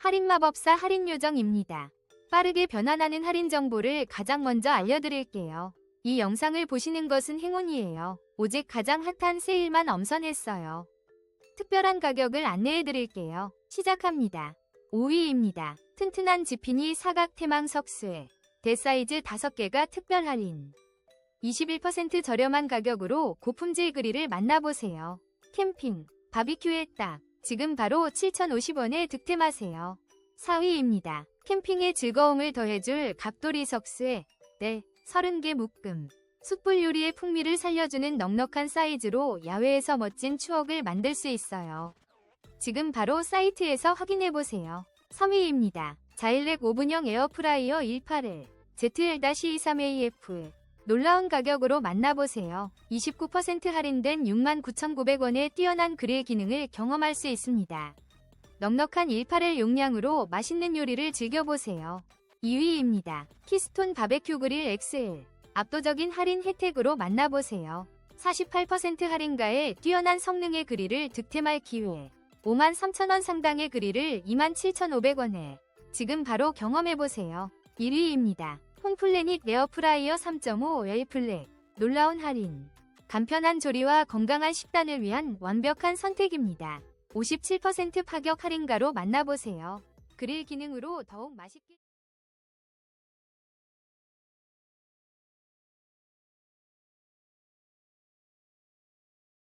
할인 마법사 할인 요정입니다. 빠르게 변환하는 할인 정보를 가장 먼저 알려드릴게요. 이 영상을 보시는 것은 행운이에요. 오직 가장 핫한 세일만 엄선했어요. 특별한 가격을 안내해드릴게요. 시작합니다. 5위입니다. 튼튼한 지피니 사각 태망 석쇠. 대사이즈 5개가 특별 할인. 21% 저렴한 가격으로 고품질 그릴을 만나보세요. 캠핑, 바비큐에 딱. 지금 바로 7,050원에 득템하세요. 4위입니다. 캠핑의 즐거움을 더해줄 갑돌이 석쇠. 네, 30개 묶음. 숯불 요리의 풍미를 살려주는 넉넉한 사이즈로 야외에서 멋진 추억을 만들 수 있어요. 지금 바로 사이트에서 확인해보세요. 3위입니다. 자일렉 오븐형 에어프라이어 18을 ZL-23AF 놀라운 가격으로 만나보세요. 29% 할인된 69,900원의 뛰어난 그릴 기능을 경험할 수 있습니다. 넉넉한 18일 용량으로 맛있는 요리를 즐겨보세요. 2위입니다. 키스톤 바베큐 그릴 XL 압도적인 할인 혜택으로 만나보세요. 48% 할인가에 뛰어난 성능의 그릴을 득템할 기회 53,000원 상당의 그릴을 27,500원에 지금 바로 경험해보세요. 1위입니다. 홈플래닛 에어프라이어 3.5 웨이플렉 놀라운 할인 간편한 조리와 건강한 식단을 위한 완벽한 선택입니다. 57% 파격 할인가로 만나보세요. 그릴 기능으로 더욱 맛있게